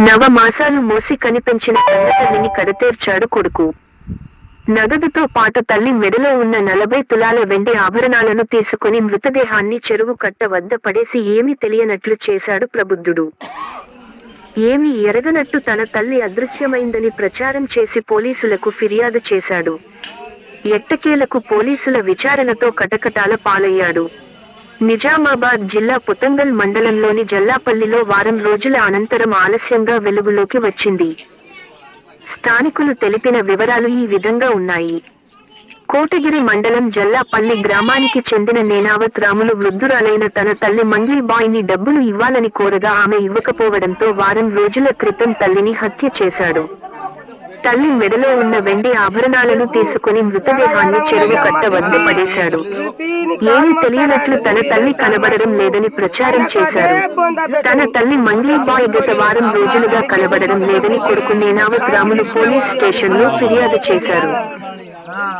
నవమాసాలు మోసి కనిపించిన కన్నతల్లిని కడతేర్చాడు కొడుకు. నగదుతో పాటు తల్లి మెడలో ఉన్న నలభై తులాల వెండి ఆభరణాలను తీసుకుని మృతదేహాన్ని చెరువు కట్ట వద్ద పడేసి ఏమీ తెలియనట్లు చేశాడు ప్రబుద్ధుడు. ఏమీ ఎరగనట్టు తన తల్లి అదృశ్యమైందని ప్రచారం చేసి పోలీసులకు ఫిర్యాదు చేశాడు. ఎట్టకేలకు పోలీసుల విచారణతో కటకటాల పాలయ్యాడు. నిజామాబాద్ జిల్లా పుతంగల్ మండలంలోని జల్లాపల్లిలో వారం రోజుల అనంతరం ఆలస్యంగా వెలుగులోకి వచ్చింది. స్థానికులు తెలిపిన వివరాలు ఈ విధంగా ఉన్నాయి. కోటగిరి మండలం జల్లాపల్లి గ్రామానికి చెందిన నేనావత్ రాములు వృద్ధురాలైన తన తల్లి మంగిల్బాయిని డబ్బులు ఇవ్వాలని కోరగా ఆమె ఇవ్వకపోవడంతో వారం రోజుల క్రితం తల్లిని హత్య చేశాడు. తల్లి మెడలో ఉన్న వెండి ఆభరణాలను తీసుకుని మృతదేహాన్ని చెరువు కట్ట వద్ద పడేశాడు. ఏమీ తెలియనట్లు తన తల్లి కనబడడం లేదని ప్రచారం చేశారు. తన తల్లి మంగ్లీబాయ్ గత వారం రోజులుగా కనబడడం లేదని కొడుకు నేనావత్ రాములు పోలీస్ స్టేషన్లో ఫిర్యాదు చేశారు.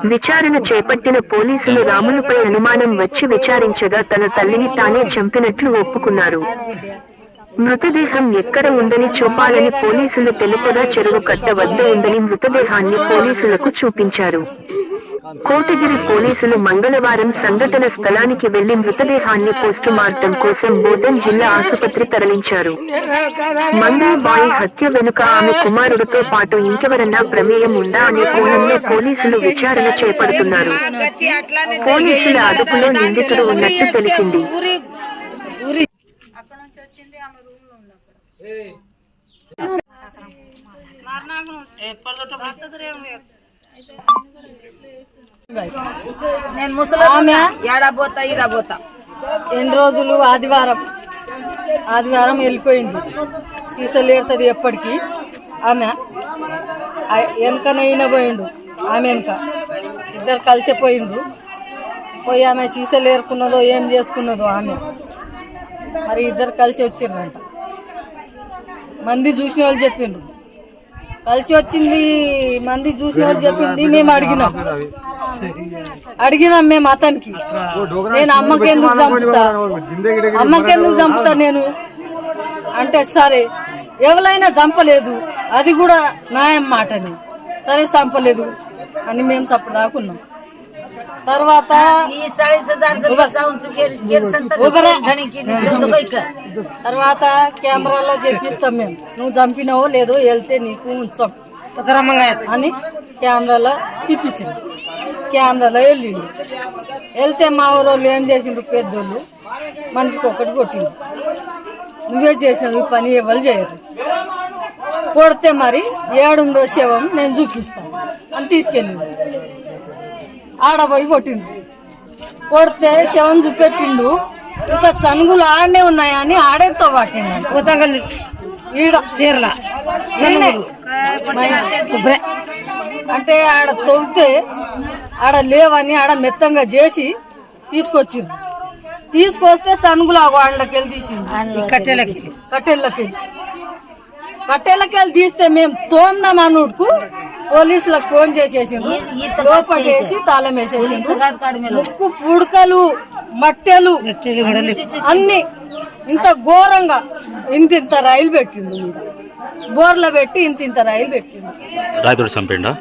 విచారణ చేపట్టిన పోలీసులు రాములపై అనుమానం వచ్చి విచారించగా తన తల్లిని తానే చంపినట్లు ఒప్పుకున్నారు. మృతదేహం ఎక్కడ ఉందని చూపాలని పోలీసులు తెలుపగా చెరువు కట్ట వద్ద ఉందని మృతదేహాన్ని పోలీసులకు చూపించారు. కోటగిరి పోలీసులు మంగళవారం సంఘటన స్థలానికి వెళ్ళి మృతదేహాన్ని పోస్టుమార్టం కోసం బోధన్ జిల్లా ఆసుపత్రి తరలించారు. మంగళబాయి హత్య వెనుక ఆమె కుమారుడితో పాటు ఇంకెవరన్నా ప్రమేయం ఉందా అనే కోణంలో పోలీసులు విచారణ చేపడుతున్నారు. పోలీసుల అదుపులో నిందితుడు ఉన్నట్టు తెలిసింది. నేను ముసలి ఏడా పోతా ఈడా పోతా. ఎన్ని రోజులు ఆదివారం. ఆదివారం వెళ్ళిపోయింది. సీసలు ఏరుతుంది ఎప్పటికీ. ఆమె ఆ- వెనకన ఈయన పోయిండు. ఆమె వెనక. ఇద్దరు కలిసి పోయిండు పోయి ఆమె సీసలు ఏరుకున్నదో ఏం చేసుకున్నదో ఆమె. మరి ఇద్దరు కలిసి వచ్చిండ్రంట మంది చూసిన వాళ్ళు చెప్పిండ్రు. కలిసి వచ్చింది మంది చూసిన వాళ్ళు చెప్పింది మేము అడిగినాం. అడిగినాం మేము అతనికి. నేను అమ్మకెందుకు చంపుతా? అమ్మకెందుకు చంపుతా నేను? అంటే సరే ఎవరైనా చంపలేదు. అది కూడా న్యాయం మాటని. సరే చంపలేదు. అని మేము చప్పుడు దాకున్నాం తర్వాత ఈ चाळीस हजार जर जाऊन चुकेल गेरसन तर उभं राहा. घणी केली त्याचं बाई कर. తర్వాత కెమెరాలో చెప్పిస్తాం మేము నువ్వు చంపినావో లేదో వెళ్తే నీకు ఉంచాం అని కెమెరాలో తీపిచ్చింది కెమెరాలో వెళ్ళిండు వెళ్తే మా ఊరోళ్ళు ఏం చేసిండ్రు పెద్దోళ్ళు మనిషికి ఒకటి కొట్టిండు నువ్వే చేసినావు ఈ పని ఎవరు చేయరు కొడితే మరి ఏడుందో శవం నేను చూపిస్తాను అని తీసుకెళ్ళిండు ఆడపోయి కొట్టిండు కొడితే శవం చూపెట్టిండు ఇంకా సనుగులు ఆడనే ఉన్నాయని ఆడేతో పట్టిండు ఈడ చీరల. అంటే ఆడ తవ్వితే ఆడ లేవని ఆడ మెత్తంగా చేసి తీసుకొచ్చిండు తీసుకొస్తే సనుగులు ఆ వాళ్ళకి వెళ్ళి తీసిండు కట్టెలకి కట్టెలకి కట్టెలకి వెళ్ళి తీస్తే మేము తోందాం అనుడుకు పోలీసులకు ఫోన్ చేసేసిండు లోపల వేసి తాళం మేలు. ముక్కు పుడకలు మట్టెలు అన్ని ఇంత ఘోరంగా ఇంత ఇంత రైలు పెట్టిండు బోర్ల పెట్టి ఇంత ఇంత రైలు పెట్టిండు. రాయుడు చంపిండా?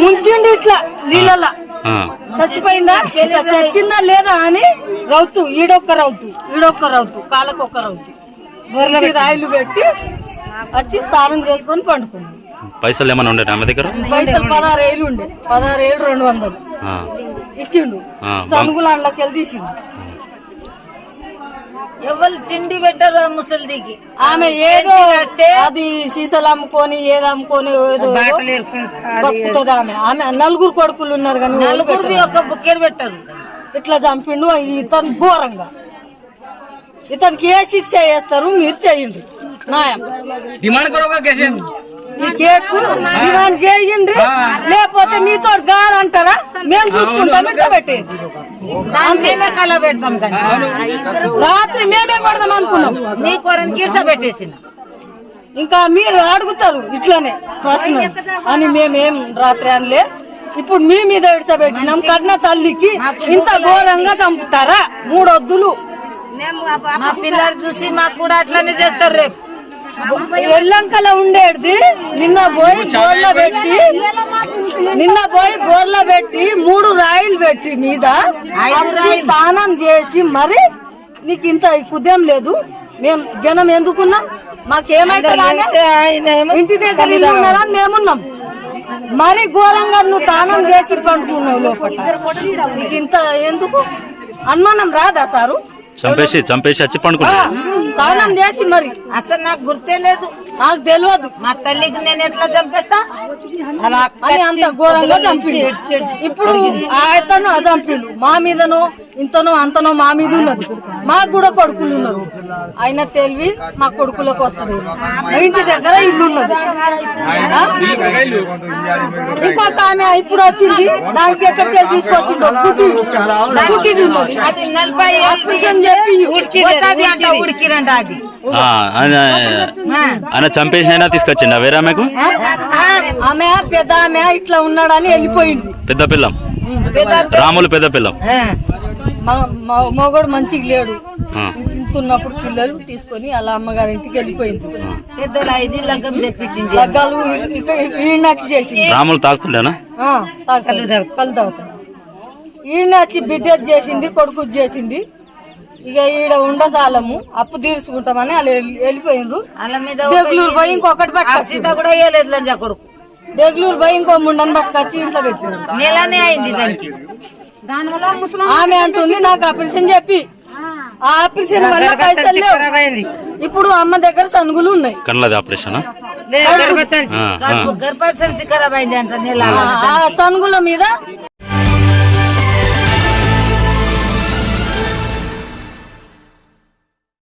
ముంచిండు ఇట్లా నీళ్ళ. చచ్చిపోయిందా? చచ్చిందా లేదా అని రౌతు ఈడొక్క రౌతు ఈడొక్క రౌతు కాలకొక్క రౌతు. రాయిలు పెట్టి వచ్చి స్నానం చేసుకొని పండుకున్నాం పైసలు ఏమైనా ఉండే ఆమె దగ్గర? పైసలు పదహారు ఏళ్ళు ఉండే. పదహారు ఏళ్ళు రెండు వందలు. ఆ. ఇచ్చిండు. ఆ, సనుగులు అందులోకి వెళ్ళి తీసిండు. ఎవరు తిండి పెట్టరు ఆ ముసలిదికి ఆమె ఏదో అది సీసాలు అమ్ముకొని ఏదో అమ్ముకొని ఏదో బతుకుతుంది ఆమె. ఆమె నలుగురు కొడుకులు ఉన్నారు కానీ వాళ్ళు నలుగురివి పెట్టరు. ఒక బుక్కెర్ పెట్టరు. ఇట్లా చంపిండు ఇతను ఘోరంగా. ఇతనికి ఏ శిక్ష చేస్తారు మీరు చేయండి. ఈ కేక్ డిమాండ్ చేయండి. లేకపోతే మీతో గారు అంటారా? మేము చూసుకుంటాం కళ పెడతాం రాత్రి మేమే కొడదాం అనుకున్నాం. నీ కొరని కిడ్స పెట్టేసిన. ఇంకా మీరు అడుగుతారు ఇట్లానే ప్రశ్న అని మేమేం రాత్రి అనలే. ఇప్పుడు మీ మీద విడిచబెట్టినాం కన్న తల్లికి ఇంత ఘోరంగా చంపుతారా? మూడొద్దులు. మా పిల్లలు చూసి మాకు కూడా అట్లనే చేస్తారు రేపు. ఎల్లంకల ఉండేది. నిన్న పోయి బోర్ల పెట్టి నిన్న పోయి బోర్ల పెట్టి మూడు రాయిలు పెట్టి మీద స్నానం చేసి మరి నీకు ఇంత కుదేం లేదు. మేము జనం ఎందుకున్నాం? మాకేమైతే ఇంటి దగ్గర ఇల్లు ఉన్నదని మేమున్నాం. మరి ఘోరంగా నువ్వు స్నానం చేసి పండుకున్నావు లోపల. ఇంత ఎందుకు? అనుమానం రాదా సారు? చంపేసి చంపేసి వచ్చి పండుకున్నా చేసి మరి. అసలు నాకు గుర్తే లేదు. నాకు తెలియదు మా తల్లికి నేను ఎట్లా చంపేస్తా? అని అంత ఘోరంగా చంపిండు. ఇప్పుడు ఆయతను అది చంపిండు. మా మీదనో ఇంతనో అంతనో మా మీద ఉన్నది. మాకు కూడా కొడుకులు ఉన్నారు. ఆయన తెలివి మా కొడుకులకు వస్తుంది. ఇంటి దగ్గర ఇల్లు ఉన్నది? ఇంకొక ఆమె ఇప్పుడు వచ్చింది. దానికి ఎక్కడికి గుడ్డి. గుడ్డిది ఉన్నది. అది నలభై చెప్పి పోతాది అంట ఉడికిరంట అది. ఆయన ఆయన చంపేసి అయినా తీసుకొచ్చిండా? వేరే ఆమెకు? ఆమె పెద్ద ఆమె ఇట్లా ఉన్నాడని వెళ్ళిపోయింది పెద్ద పిల్లం. రాములు పెద్ద పిల్లం. మగోడు మంచిగా లేడు. ఆ. ఇంతున్నప్పుడు పిల్లలు తీసుకొని అలా అమ్మగారి ఇంటికి వెళ్ళిపోయింది. పెద్దలు ఐదు లగ్గం తెప్పించింది. లగ్గాలు చేసింది. రాములు తాకుతుండేనా ఆ, తాగుతాడు. కళ్ళు తాగుతాడు. ఈయన వచ్చి బిడ్డ చేసింది కొడుకు చేసింది. ఇక ఈడ ఉండసాలము. అప్పు తీర్చుకుంటామని వాళ్ళు వెళ్ళి- వెళ్ళిపోయిండ్రు దేగులూరు పోయి ఇంకొకటి పట్టుకొచ్చి సీత కూడా వేయలేదు లంజా కొడుకు. దేగులూరు పోయి ఇంకో ముండని పట్టుకొచ్చి ఇంట్లో పెట్టిండు నెలనే అయింది దానికి. ఆమె అంటుంది నాకు ఆపరేషన్ చెప్పి. ఆ. ఆపరేషన్ వల్ల పైసలు లేవు. ఇప్పుడు అమ్మ దగ్గర సనుగులు ఉన్నాయి. కళ్ళది ఆపరేషన్? గర్భ ఖరాబ్ అయింది అంట నెల ఆ సనుగుల మీద